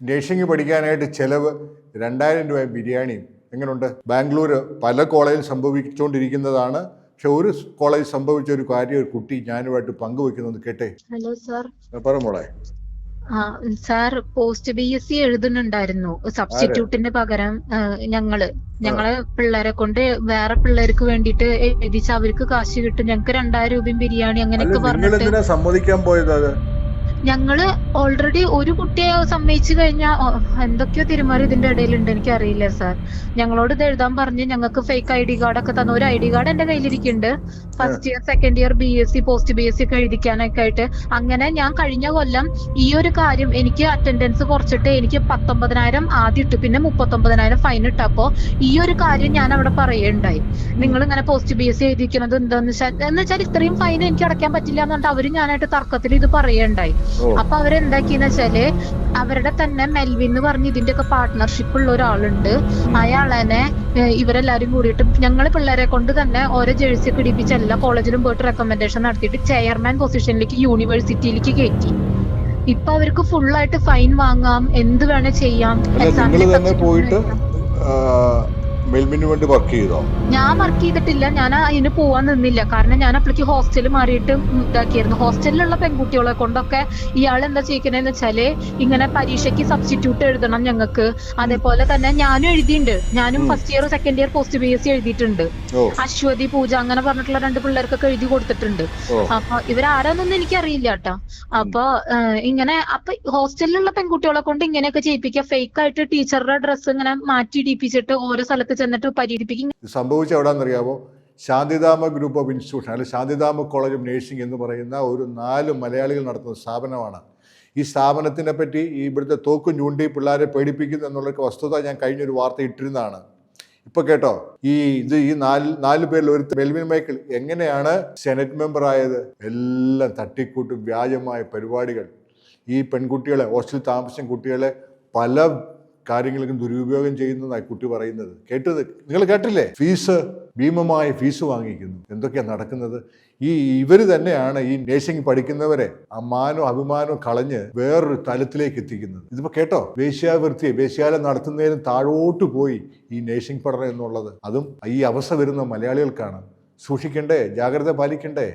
Nursing പഠിക്കാനായിട്ട് ചിലവ് രണ്ടായിരം രൂപ ബിരിയാണിയും എങ്ങനെയുണ്ട് ബാംഗ്ലൂർ പല കോളേജിൽ സംഭവിച്ചുകൊണ്ടിരിക്കുന്നതാണ്. പക്ഷെ ഒരു കോളേജിൽ സംഭവിച്ച ഒരു കാര്യം ഒരു കുട്ടി ഞാനുമായിട്ട് പങ്കുവെക്കുന്നത് കേട്ടെ. Hello sir. പറ മോളെ. Sir post B S C എഴുതുന്നുണ്ടായിരുന്നു. സബ്സ്റ്റിറ്റ്യൂട്ടിന് പകരം ഞങ്ങൾ. ഞങ്ങളെ പിള്ളേരെ കൊണ്ട് വേറെ പിള്ളേർക്ക് വേണ്ടിട്ട് എഴുതിച്ച് അവർക്ക് കാശ് കിട്ടും. ഞങ്ങക്ക് രണ്ടായിരം രൂപയും ബിരിയാണി അങ്ങനെയൊക്കെ പറഞ്ഞിട്ട് സമ്മതിക്കാൻ പോയത് ഞങ്ങൾ ഓൾറെഡി ഒരു കുട്ടിയെ സമ്മതിച്ചു കഴിഞ്ഞാൽ എന്തൊക്കെയോ തിരുമാറി ഇതിന്റെ ഇടയിലുണ്ട് എനിക്ക് അറിയില്ല സാർ ഞങ്ങളോട് ഇത് എഴുതാൻ പറഞ്ഞ് ഞങ്ങൾക്ക് ഫേക്ക് ഐ ഡി കാർഡ് ഒക്കെ തന്നു. ഒരു ഐ ഡി കാർഡ് എന്റെ കയ്യിലിരിക്കുന്നുണ്ട്. First year second year B S C post B S C ഒക്കെ എഴുതിക്കാനൊക്കെ ആയിട്ട്. അങ്ങനെ ഞാൻ കഴിഞ്ഞ കൊല്ലം ഈ ഒരു കാര്യം എനിക്ക് അറ്റൻഡൻസ് കുറച്ചിട്ട് എനിക്ക് പത്തൊമ്പതിനായിരം ആദ്യം ഇട്ടു. പിന്നെ മുപ്പത്തൊമ്പതിനായിരം ഫൈൻ ഇട്ടപ്പോ ഈ ഒരു കാര്യം ഞാൻ അവിടെ പറയുണ്ടായി നിങ്ങൾ ഇങ്ങനെ പോസ്റ്റ് ബി എസ് സി എഴുതിക്കുന്നത് എന്താന്ന് വെച്ചാൽ എന്ന് വെച്ചാൽ ഇത്രയും ഫൈൻ എനിക്ക് അടയ്ക്കാൻ പറ്റില്ല എന്ന് പറഞ്ഞിട്ട് അവർ ഞാനായിട്ട് തർക്കത്തിൽ ഇത് പറയുണ്ടായി അപ്പൊ അവരെന്താക്കിന്ന് വെച്ചാൽ അവരുടെ തന്നെ മെൽവിൻ എന്ന് പറഞ്ഞ് ഇതിന്റെ ഒക്കെ പാർട്ട്ണർഷിപ്പ് ഉള്ള ഒരാളുണ്ട്. അയാളെന്നെ ഇവരെല്ലാരും കൂടിയിട്ട് ഞങ്ങൾ പിള്ളേരെ കൊണ്ട് തന്നെ ഓരോ ജേഴ്സി ഒക്കെ ഇടിപ്പിച്ച് എല്ലാ കോളേജിലും പോയിട്ട് റെക്കമെൻഡേഷൻ നടത്തിയിട്ട് ചെയർമാൻ പൊസിഷനിലേക്ക് യൂണിവേഴ്സിറ്റിയിലേക്ക് കയറ്റി. ഇപ്പൊ അവർക്ക് ഫുൾ ആയിട്ട് ഫൈൻ വാങ്ങാം എന്ത് വേണേ ചെയ്യാം. തന്നെ പോയിട്ട് മെൽമിന് വേണ്ടി വർക്ക് ചെയ്തോ? ഞാൻ വർക്ക് ചെയ്തിട്ടില്ല. ഞാൻ അതിന് പോവാൻ നിന്നില്ല. കാരണം ഞാൻ അപ്പോഴേക്ക് ഹോസ്റ്റൽ മാറിയിട്ട് ഇതാക്കിയായിരുന്നു. ഹോസ്റ്റലിലുള്ള പെൺകുട്ടികളെ കൊണ്ടൊക്കെ ഇയാൾ എന്താ ചെയ്യിക്കണെന്ന് വെച്ചാൽ ഇങ്ങനെ പരീക്ഷയ്ക്ക് സബ്സ്റ്റിറ്റ്യൂട്ട് എഴുതണം ഞങ്ങൾക്ക്. അതേപോലെ തന്നെ ഞാനും എഴുതിയിട്ടുണ്ട് ഞാനും first year second year post B S C എഴുതിയിട്ടുണ്ട്. അശ്വതി പൂജ അങ്ങനെ പറഞ്ഞിട്ടുള്ള രണ്ട് പിള്ളേർക്കൊക്കെ എഴുതി കൊടുത്തിട്ടുണ്ട്. ഇവർ അപ്പൊ ഇവരാരാന്നൊന്നും എനിക്കറിയില്ല കേട്ടോ. അപ്പൊ ഇങ്ങനെ അപ്പൊ ഹോസ്റ്റലിലുള്ള പെൺകുട്ടികളെ കൊണ്ട് ഇങ്ങനെയൊക്കെ ചെയ്യിപ്പിക്കുക. ഫേക്ക് ആയിട്ട് ടീച്ചറുടെ ഡ്രസ്സ് ഇങ്ങനെ മാറ്റി ഇടിപ്പിച്ചിട്ട് ഓരോ സ്ഥലത്ത് ചെന്നിട്ട് പരിഹരിപ്പിക്കും. സംഭവിച്ച എവിടാന്നറിയാവോ? ശാന്തിധാമ ഗ്രൂപ്പ് ഓഫ് ഇൻസ്റ്റിറ്റ്യൂഷൻ അല്ലെങ്കിൽ ശാന്തിധാമ കോളേജ് ഓഫ് നേഴ്സിംഗ് എന്ന് പറയുന്ന ഒരു നാല് മലയാളികൾ നടത്തുന്ന സ്ഥാപനമാണ്. ഈ സ്ഥാപനത്തിനെ പറ്റി ഇവിടുത്തെ തോക്കും ചൂണ്ടി പിള്ളേരെ പേടിപ്പിക്കുന്നു എന്നുള്ള വസ്തുത ഞാൻ കഴിഞ്ഞൊരു വാർത്ത ഇട്ടിരുന്നതാണ്. ഇപ്പൊ കേട്ടോ ഈ ഇത് ഈ നാല് നാല് പേരിൽ ഒരു മെൽവിൻ മൈക്കിൾ എങ്ങനെയാണ് സെനറ്റ് മെമ്പർ ആയത്? എല്ലാം തട്ടിക്കൂട്ടും വ്യാജമായ പരിപാടികൾ. ഈ പെൺകുട്ടികളെ ഹോസ്റ്റലിൽ താമസിച്ച കുട്ടികളെ പല കാര്യങ്ങൾക്കും ദുരുപയോഗം ചെയ്യുന്നതായി കുട്ടി പറയുന്നത്. കേട്ടത്? നിങ്ങൾ കേട്ടില്ലേ? ഫീസ് ഭീമമായ ഫീസ് വാങ്ങിക്കുന്നു. എന്തൊക്കെയാണ് നടക്കുന്നത്? ഈ ഇവർ തന്നെയാണ് ഈ നേഴ്സിംഗ് പഠിക്കുന്നവരെ ആ മാനോ അഭിമാനോ കളഞ്ഞ് വേറൊരു തലത്തിലേക്ക് എത്തിക്കുന്നത്. ഇതിപ്പോൾ കേട്ടോ? വേശ്യാവൃത്തി വേശ്യാലം നടത്തുന്നതിനും താഴോട്ട് പോയി ഈ നേഴ്സിംഗ് പഠനം എന്നുള്ളത്. അതും ഈ അവസ്ഥ വരുന്ന മലയാളികൾക്കാണ്. സൂക്ഷിക്കണ്ടേ? ജാഗ്രത പാലിക്കണ്ടേ?